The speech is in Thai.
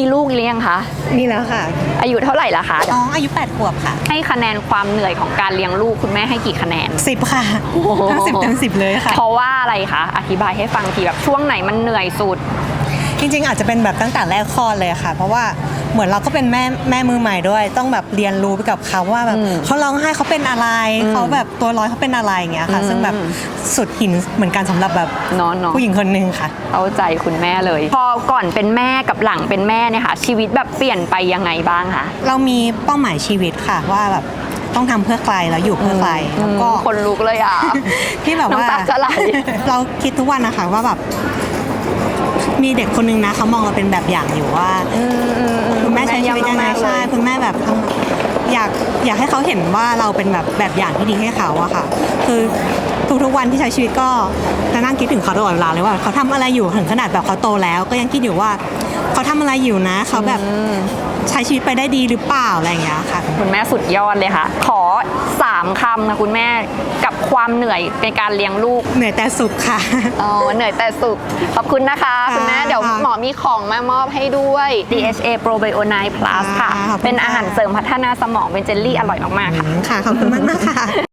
มีลูกเลี้ยงคะนี่แล้วค่ะ อายุเท่าไหร่ละคะ น้องอายุ 8 ขวบค่ะ ให้คะแนนความเหนื่อยของการเลี้ยงลูกคุณแม่ให้กี่คะแนน 10 ค่ะโอ้โห ทั้งสิบเต็มสิบเลยค่ะ เพราะว่าอะไรคะ อธิบายให้ฟังทีแบบช่วงไหนมันเหนื่อยสุด จริง ๆ อาจจะเป็นแบบตั้งแต่แรกคลอดเลยค่ะ เพราะว่าเหมือนเราก็เป็นแม่แม่มือใหม่ด้วย ต้องแบบเรียนรู้ไปกับเขาว่าแบบอืมเขาร้องไห้เขาเป็นอะไรอืมเขาแบบตัวร้อยเขาเป็นอะไรอย่างเงี้ยค่ะอืมซึ่งแบบสุดหินเหมือนกันสำหรับแบบเนาะเนาะผู้หญิงคนหนึ่งค่ะเข้าใจคุณแม่เลย พอก่อนเป็นแม่กับหลังเป็นแม่เนี่ยค่ะ ชีวิตแบบเปลี่ยนไปยังไงบ้างคะเรามีเป้าหมายชีวิตค่ะว่าแบบต้องทำเพื่อใครแล้วอยู่เพื่อใครแล้วก็คนลุกเลยอะที่แบบว่าน้ำตาจะไหลเราคิดทุกวันนะคะว่าแบบ มีเด็กคนนึงนะเขามองเราเป็นแบบอย่างอยู่ว่าคุณแม่ใช้ชีวิตยังไงมากๆเลใช่ยคุณแม่แบบทำอยากอยากให้เขาเห็นว่าเราเป็นแบบแบบอย่างที่ดีให้เขาอะค่ะ คือทุกๆวันที่ใช้ชีวิตก็จะนั่งคิดถึงเขาตลอดเวลาเลยว่าเขาทำอะไรอยู่ถึงขนาดแบบเขาโตแล้ว ก็ยังคิดอยู่ว่าเขาทำอะไรอยู่นะ เขาแบบ ใช้ชีวิตไปได้ดีหรือเปล่าอะไรอย่างเงี้ยค่ะ คุณแม่สุดยอดเลยค่ะ ขอสามคำนะคุณแม่กับความเหนื่อยในการเลี้ยงลูก เหนื่อยแต่สุขค่ะ อ๋อ เหนื่อยแต่สุข ขอบคุณนะคะ ค่ะคุณแม่เดี๋ยวหมอมีของมามอบให้ด้วย DHA Probio 9 Plus ค่ะ ค่ะขอบคุณเป็นค่ะอาหารเสริมพัฒนาสมองเป็นเจลลี่อร่อยมาก ๆ ค่ะค่ะ ขอบคุณมากๆค่ะ